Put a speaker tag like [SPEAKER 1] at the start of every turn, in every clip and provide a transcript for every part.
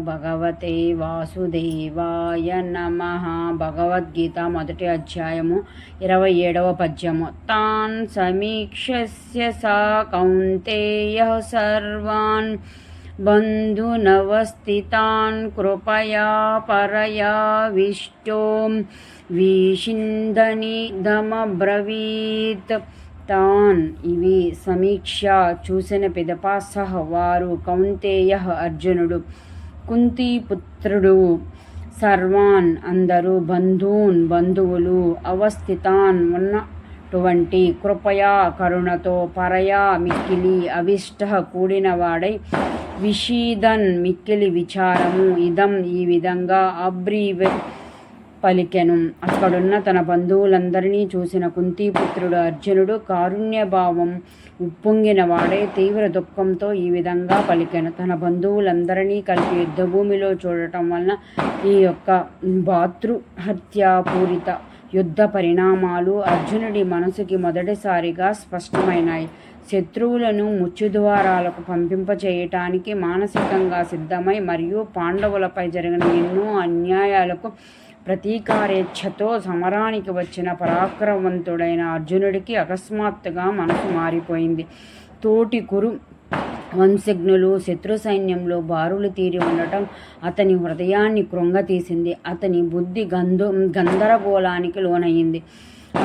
[SPEAKER 1] భగవతే వాసుదేవాయ నమ. భగవద్గీత మొదటి అధ్యాయము ఇరవై ఏడవ పద్యము. తాన్ సమీక్షస్య సా కౌంతేయ సర్వాన్. బంధునవస్థితాన్ కృపయా పరయా విష్టోం వీషిందని దమబ్రవీత్. తాన్ ఇవి సమీక్ష చూసిన పిదప సహ వారు కౌంతేయ అర్జునుడు. కుంతిపుత్రుడు సర్వాన్ అందరూ బంధూన్ బంధువులు అవస్థితాన్ ఉన్నటువంటి కృపయా కరుణతో పరయా మిక్కిలి అవిష్ట కూడినవాడై విషీదన్ మిక్కిలి విచారము. ఇదం ఈ విధంగా అబ్రీవే పలికెను. అక్కడున్న తన బంధువులందరినీ చూసిన కుంతీపుత్రుడు అర్జునుడు కారుణ్యభావం ఉప్పొంగిన వాడే తీవ్ర దుఃఖంతో ఈ విధంగా పలికెను. తన బంధువులందరినీ కలిపి యుద్ధభూమిలో చూడటం వలన ఈ యొక్క భాతృహత్యాపూరిత యుద్ధ పరిణామాలు అర్జునుడి మనసుకి మొదటిసారిగా స్పష్టమైనాయి. శత్రువులను ముచ్చుద్వారాలకు పంపింపచేయటానికి మానసికంగా సిద్ధమై మరియు పాండవులపై జరిగిన ఎన్నో అన్యాయాలకు ప్రతీకారేచ్ఛతో సమరానికి వచ్చిన పరాక్రమవంతుడైన అర్జునుడికి అకస్మాత్తుగా మనసు మారిపోయింది. తోటి కురు వంశజ్ఞులు శత్రు సైన్యంలో బారులు తీరి ఉండటం అతని హృదయాన్ని కృంగతీసింది. అతని బుద్ధి గంధ గందరగోళానికి లోనయ్యింది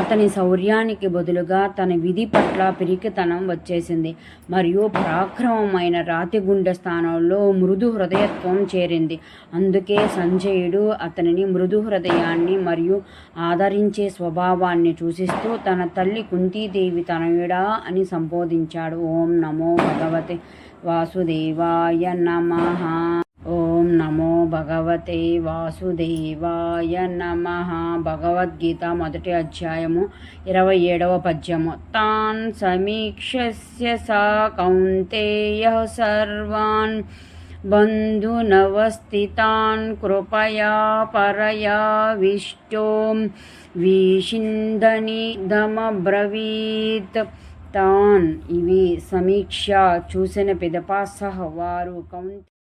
[SPEAKER 1] అతని శౌర్యానికి బదులుగా తన విధి పట్ల పిరికితనం వచ్చేసింది. మరియు పరాక్రమమైన రాతిగుండె స్థానంలో మృదు హృదయత్వం చేరింది. అందుకే సంజయుడు అతనిని మృదు హృదయాన్ని మరియు ఆదరించే స్వభావాన్ని సూచిస్తూ తన తల్లి కుంతీదేవి తనయుడా అని సంబోధించాడు. ఓం నమో భగవతే వాసుదేవాయ నమ. ఓం నమో భగవతే వాసుదేవాయ నమ. భగవద్గీత మొదటి అధ్యాయము ఇరవై ఏడవ పద్యము. తాన్ సమీక్షస్య సా కౌంతేయ సర్వాన్. బంధునవస్థితాన్ కృపయా పరయావిష్టో విషిందనిదమబ్రవీత్. తాన్ ఇవి సమీక్ష చూసిన పిదపా సహ వారు కౌంత